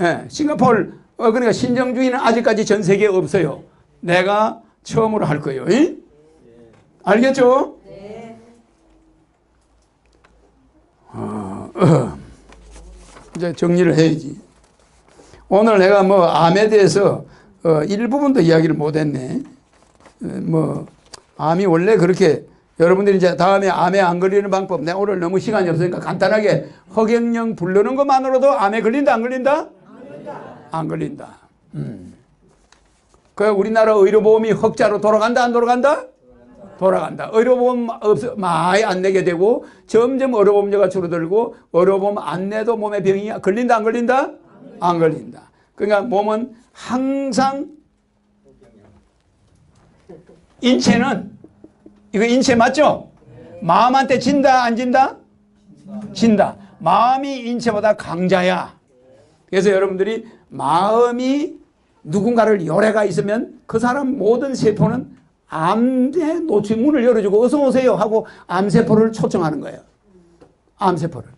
예, 싱가폴 어, 그러니까 신정주의는 아직까지 전 세계에 없어요. 내가 처음으로 할 거예요. 예? 알겠죠? 어, 어. 이제 정리를 해야지. 오늘 내가 뭐 암에 대해서 어, 일부분도 이야기를 못했네. 어, 뭐 암이 원래 그렇게 여러분들이 이제 다음에 암에 안 걸리는 방법 내가 오늘 너무 시간이 없으니까 간단하게 허경영 부르는 것만으로도 암에 걸린다 안 걸린다? 안 걸린다. 음. 그 우리나라 의료보험이 흑자로 돌아간다 안 돌아간다? 돌아간다. 의료보험 없어 많이 안 내게 되고 점점 의료보험료가 줄어들고 의료보험 안 내도 몸에 병이 걸린다 안 걸린다? 안 걸린다. 그러니까 몸은 항상 인체는 이거 인체 맞죠? 마음한테 진다 안 진다? 진다. 마음이 인체보다 강자야. 그래서 여러분들이 마음이 누군가를 열애가 있으면 그 사람 모든 세포는 암의 노출 문을 열어주고 어서 오세요 하고 암세포를 초청하는 거예요. 암세포를.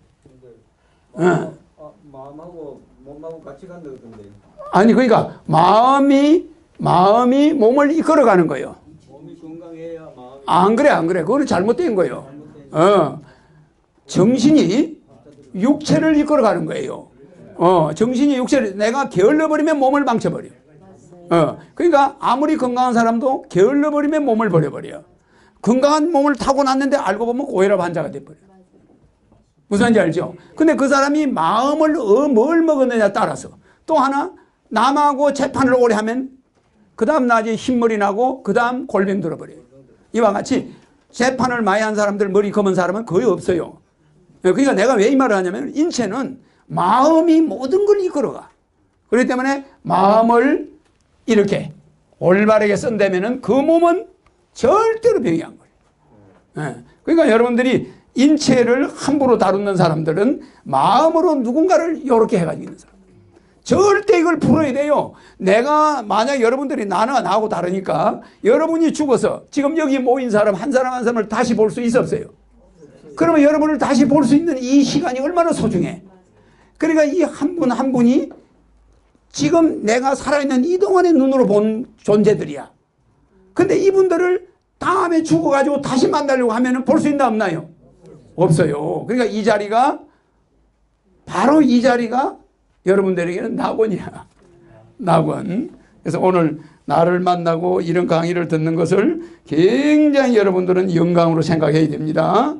어. 아, 마음하고 몸하고 같이 간다 그러던데 아니 그러니까 마음이 마음이 몸을 이끌어가는 거예요. 몸이 건강해야 마음이 안 그래 안 그래 그거는 잘못된 거예요. 어 정신이 육체를 이끌어가는 거예요. 어 정신이 육체를 내가 게을러 버리면 몸을 망쳐 버려. 어 그러니까 아무리 건강한 사람도 게을러 버리면 몸을 버려 버려. 건강한 몸을 타고났는데 알고 보면 고혈압 환자가 돼 버려. 무슨 말인지 알죠? 근데 그 사람이 마음을 어, 뭘 먹었느냐 따라서 또 하나 남하고 재판을 오래 하면 그 다음 낮에 흰머리 나고 그 다음 골병 들어버려요. 이와 같이 재판을 많이 한 사람들 머리 검은 사람은 거의 없어요. 그러니까 내가 왜 이 말을 하냐면 인체는 마음이 모든 걸 이끌어가. 그렇기 때문에 마음을 이렇게 올바르게 쓴다면은 그 몸은 절대로 병이 안 걸려요. 예. 그러니까 여러분들이 인체를 함부로 다루는 사람들은 마음으로 누군가를 이렇게 해가지고 있는 사람. 절대 이걸 풀어야 돼요. 내가 만약 여러분들이 나나 나하고 다르니까 여러분이 죽어서 지금 여기 모인 사람 한 사람 한 사람을 다시 볼 수 있어 없어요? 그러면 여러분을 다시 볼 수 있는 이 시간이 얼마나 소중해. 그러니까 이 한분한 분이 지금 내가 살아있는 이 동안의 눈으로 본 존재들이야. 근데 이분들을 다음에 죽어가지고 다시 만나려고 하면 볼 수 있나 없나요? 없어요. 그러니까 이 자리가 바로 이 자리가 여러분들에게는 낙원이야. 낙원. 그래서 오늘 나를 만나고 이런 강의를 듣는 것을 굉장히 여러분들은 영광으로 생각해야 됩니다.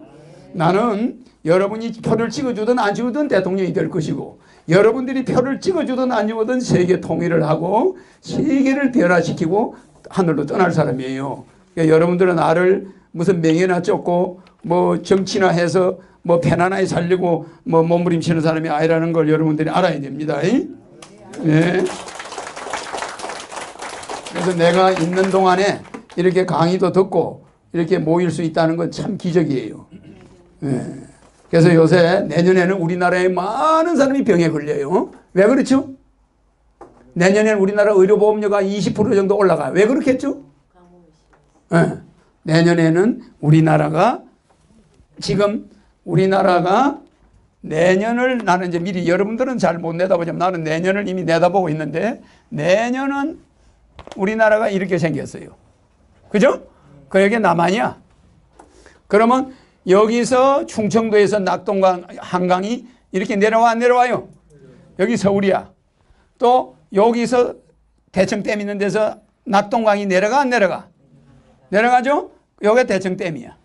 나는 여러분이 표를 찍어주든 안 찍어주든 대통령이 될 것이고 여러분들이 표를 찍어주든 안 찍어주든 세계 통일을 하고 세계를 변화시키고 하늘로 떠날 사람이에요. 그러니까 여러분들은 나를 무슨 명예나 쫓고 뭐 정치나 해서 뭐 편안하게 살려고 뭐 몸부림치는 사람이 아니라는 걸 여러분들이 알아야 됩니다. 네. 그래서 내가 있는 동안에 이렇게 강의도 듣고 이렇게 모일 수 있다는 건 참 기적이에요. 예. 그래서 요새 내년에는 우리나라에 많은 사람이 병에 걸려요. 왜 그렇죠? 내년에는 우리나라 의료보험료가 20% 정도 올라가. 왜 그렇겠죠? 예. 내년에는 우리나라가 지금 우리나라가 내년을 나는 이제 미리 여러분들은 잘 못 내다보지만 나는 내년을 이미 내다보고 있는데 내년은 우리나라가 이렇게 생겼어요. 그죠? 그 여기 남한이야. 그러면 여기서 충청도에서 낙동강 한강이 이렇게 내려와 안 내려와요. 여기 서울이야. 또 여기서 대청댐 있는 데서 낙동강이 내려가 안 내려가? 내려가죠? 여기가 대청댐이야.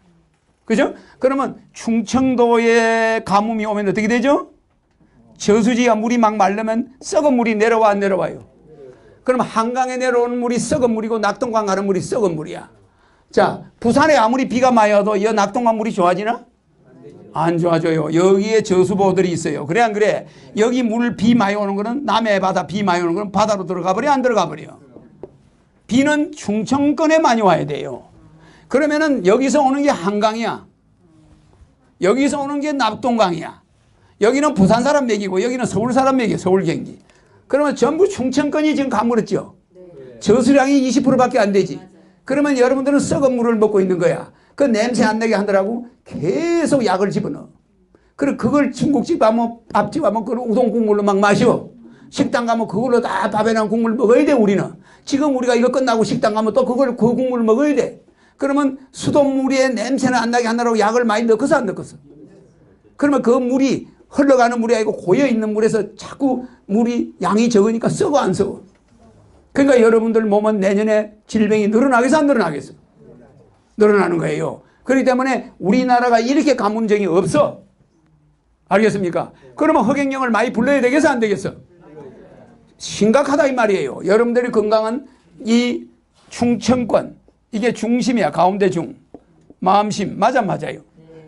그죠? 그러면 충청도에 가뭄이 오면 어떻게 되죠? 저수지가 물이 막 마르면 썩은 물이 내려와 안 내려와요? 그럼 한강에 내려오는 물이 썩은 물이고 낙동강 가는 물이 썩은 물이야. 자, 부산에 아무리 비가 많이 와도 이 낙동강 물이 좋아지나? 안 좋아져요. 여기에 저수보들이 있어요. 그래 안 그래? 여기 물 비 많이 오는 거는 남해 바다 비 많이 오는 거는 바다로 들어가 버려 안 들어가 버려. 비는 충청권에 많이 와야 돼요. 그러면은 여기서 오는 게 한강이야. 여기서 오는 게 낙동강이야. 여기는 부산 사람 맥이고 여기는 서울 사람 맥이야. 서울 경기. 그러면 전부 충청권이 지금 가물었죠. 저수량이 20%밖에 안 되지. 그러면 여러분들은 썩은 물을 먹고 있는 거야. 그 냄새 안 나게 하더라고 계속 약을 집어넣어. 그리고 그걸 중국집 가면 밥집 가면 그걸 우동 국물로 막 마셔. 식당 가면 그걸로 다 밥이랑 국물 먹어야 돼 우리는. 지금 우리가 이거 끝나고 식당 가면 또 그걸 그 국물 먹어야 돼. 그러면 수돗물에 냄새는 안 나게 하느라고 약을 많이 넣고서 안 넣고서. 그러면 그 물이 흘러가는 물이 아니고 고여 있는 물에서 자꾸 물이 양이 적으니까 썩어 안 썩어. 그러니까 여러분들 몸은 내년에 질병이 늘어나겠어 안 늘어나겠어? 늘어나는 거예요. 그렇기 때문에 우리나라가 이렇게 가문정이 없어. 알겠습니까? 그러면 허경영을 많이 불러야 되겠어 안 되겠어? 심각하다 이 말이에요. 여러분들이 건강한 이 충청권 이게 중심이야 가운데 중 마음심 맞아 맞아요.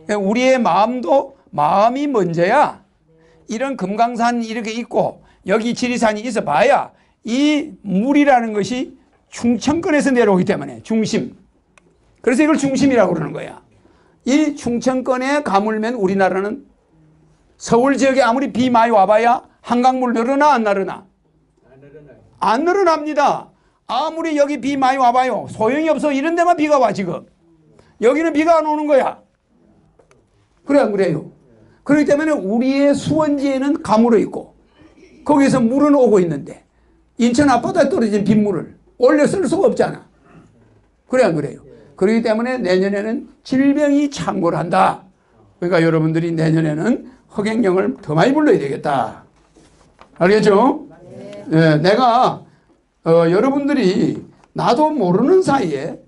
우리의 마음도 마음이 먼저야. 이런 금강산 이렇게 있고 여기 지리산이 있어 봐야 이 물이라는 것이 충청권에서 내려오기 때문에 중심. 그래서 이걸 중심이라고 그러는 거야. 이 충청권에 가물면 우리나라는 서울 지역에 아무리 비 많이 와봐야 한강물 늘어나 안 늘어나? 안 늘어납니다. 아무리 여기 비 많이 와봐요. 소용이 없어. 이런 데만 비가 와 지금. 여기는 비가 안 오는 거야. 그래 안 그래요? 그렇기 때문에 우리의 수원지에는 가물어 있고 거기에서 물은 오고 있는데 인천 앞바다에 떨어진 빗물을 올려 쓸 수가 없잖아. 그래 안 그래요? 그렇기 때문에 내년에는 질병이 창궐 한다. 그러니까 여러분들이 내년에는 허경영을 더 많이 불러야 되겠다. 알겠죠? 예, 내가 어, 여러분들이 나도 모르는 사이에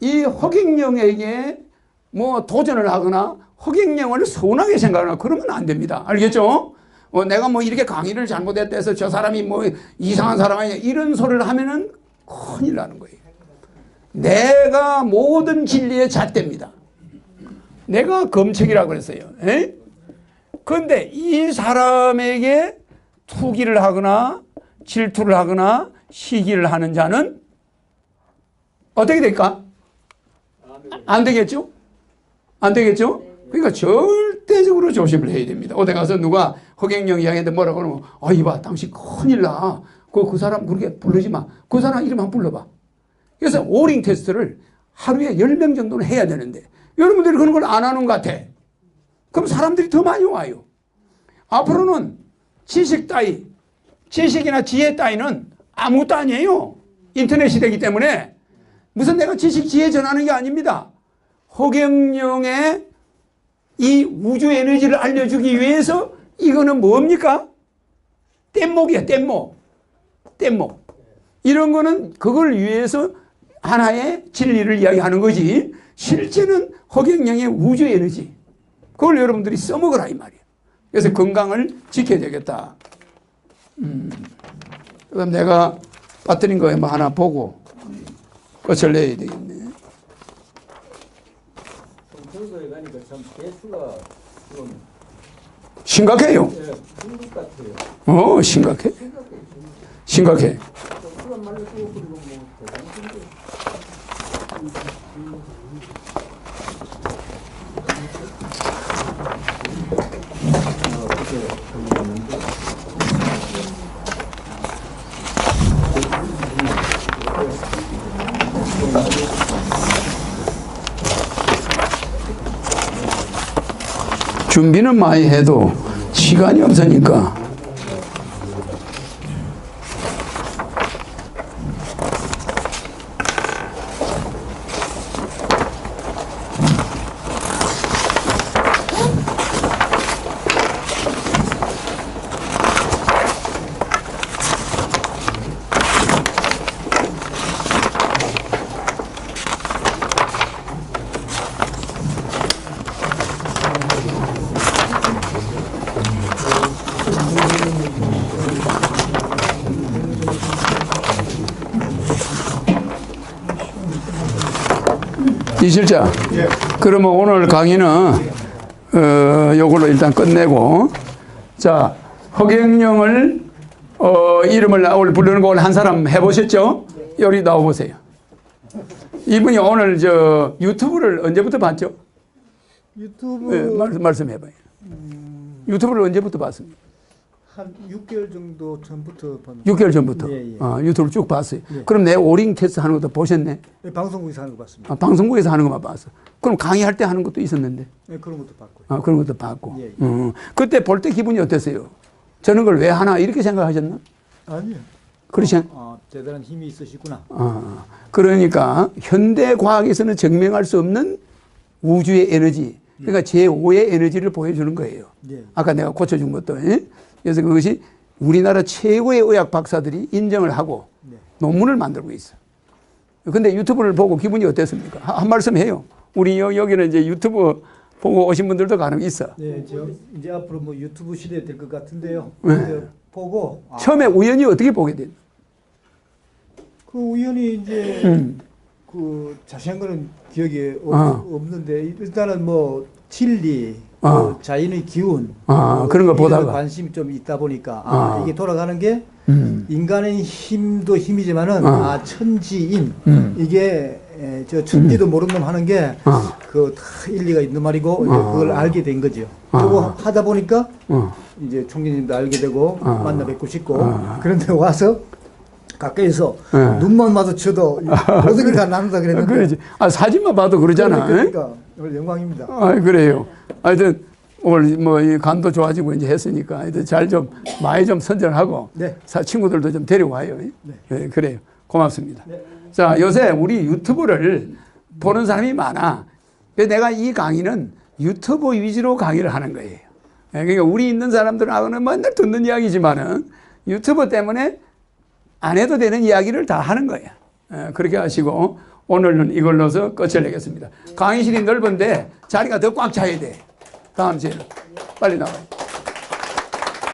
이 허경영에게 뭐 도전을 하거나 허경영을 서운하게 생각하거나 그러면 안 됩니다. 알겠죠? 어, 내가 뭐 이렇게 강의를 잘못했다 해서 저 사람이 뭐 이상한 사람 아니냐 이런 소리를 하면은 큰일 나는 거예요. 내가 모든 진리의 잣대입니다. 내가 검책이라고 그랬어요. 에? 그런데 이 사람에게 투기를 하거나 질투를 하거나 시기를 하는 자는 어떻게 될까? 안 되겠죠? 안 되겠죠? 그러니까 절대적으로 조심을 해야 됩니다. 어디 가서 누가 허경영 이야기한테 뭐라고 그러면 아 이봐 당신 큰일 나. 그, 그 사람 그렇게 부르지 마. 그 사람 이름 한번 불러봐. 그래서 오링 테스트를 하루에 10명 정도는 해야 되는데 여러분들이 그런 걸 안 하는 것 같아. 그럼 사람들이 더 많이 와요. 앞으로는 지식 따위, 지식이나 지혜 따위는 아무것도 아니에요. 인터넷 시대이기 때문에 무슨 내가 지식 지혜 전하는 게 아닙니다. 허경영의 이 우주 에너지를 알려주기 위해서 이거는 뭡니까? 뗏목이야, 뗏목. 뗏목. 이런 거는 그걸 위해서 하나의 진리를 이야기하는 거지. 실제는 허경영의 우주 에너지. 그걸 여러분들이 써먹으라 이 말이에요. 그래서 건강을 지켜야 되겠다. 음. 그다음 내가 빠뜨린 뭐 하나 보고 끝을 내야 되겠네. 평소에 가니까 참 개수가 좀 심각해요. 예, 중국 같아요. 어, 심각해. 심각해. 그런 말로 쓰고 그리고 뭐 대단한데. 준비는 많이 해도 시간이 없으니까. 이 실장. 그러면 오늘 강의는 어, 요걸로 일단 끝내고 자 허경영을 어, 이름을 오늘 부르는 걸한 사람 해보셨죠? 여기 나와 보세요. 이분이 오늘 저 유튜브를 언제부터 봤죠? 유튜브 네, 말씀 말씀해봐요. 유튜브를 언제부터 봤습니까? 한 6개월 정도 전부터 본 6개월 전부터 예, 예. 어, 유튜브를 쭉 봤어요. 예. 그럼 내 오링 테스트 하는 것도 보셨네? 네, 방송국에서 하는 거 봤습니다. 아, 방송국에서 하는 것만 봤어. 그럼 강의할 때 하는 것도 있었는데? 네, 그런 것도 봤고요. 아, 그런 것도 봤고. 예, 예. 음, 그때 볼 때 기분이 어땠어요? 저는 걸 왜 하나 이렇게 생각하셨나? 아니요. 그렇지 않? 아, 대단한 힘이 있으시구나. 어, 그러니까 현대 과학에서는 증명할 수 없는 우주의 에너지, 그러니까 제5의 에너지를 보여주는 거예요. 예. 아까 내가 고쳐준 것도. 예? 그래서 그것이 우리나라 최고의 의학 박사들이 인정을 하고 네. 논문을 만들고 있어. 근데 유튜브를 보고 기분이 어땠습니까? 한, 한 말씀 해요. 우리 여, 여기는 이제 유튜브 보고 오신 분들도 가능 있어. 네, 저 이제 앞으로 뭐 유튜브 시대 될 것 같은데요. 네. 보고 아, 처음에 우연히 어떻게 보게 됐나? 그 우연히 이제 음. 그 자세한 거는 기억이 없, 아. 없는데 일단은 뭐 진리, 아. 뭐 자연의 기운 아, 뭐 그런 거 보다가. 관심이 좀 있다 보니까 아, 아. 이게 돌아가는 게 음. 인간의 힘도 힘이지만은 아. 아, 천지인 음. 이게 에, 저 천지도 모르는 놈 하는 게 아. 그다 일리가 있는 말이고. 그걸 알게 된 거죠. 아. 그리고 하다 보니까 어. 이제 총리님도 알게 되고 아. 만나 뵙고 싶고 아. 그런데 와서 가까이서 네. 눈만 마주쳐도 모든 게 다 나눈다 그랬는데 그러지. 아, 사진만 봐도 그러잖아. 예? 그러니까 오늘 영광입니다. 아, 그래요. 하여튼 오늘 뭐 이 간도 좋아지고 이제 했으니까 하여튼 잘 좀 많이 좀 선전하고 네. 사- 친구들도 좀 데려와요. 네. 예, 그래요. 고맙습니다. 네. 자, 요새 우리 유튜브를 보는 사람이 많아. 그래서 내가 이 강의는 유튜브 위주로 강의를 하는 거예요. 예, 그러니까 우리 있는 사람들하고는 맨날 듣는 이야기지만은 유튜브 때문에 안 해도 되는 이야기를 다 하는 거야. 예, 그렇게 하시고 오늘은 이걸로서 끝을 내겠습니다. 강의실이 넓은데 자리가 더 꽉 차야 돼. 다음 주에는 빨리 나와요.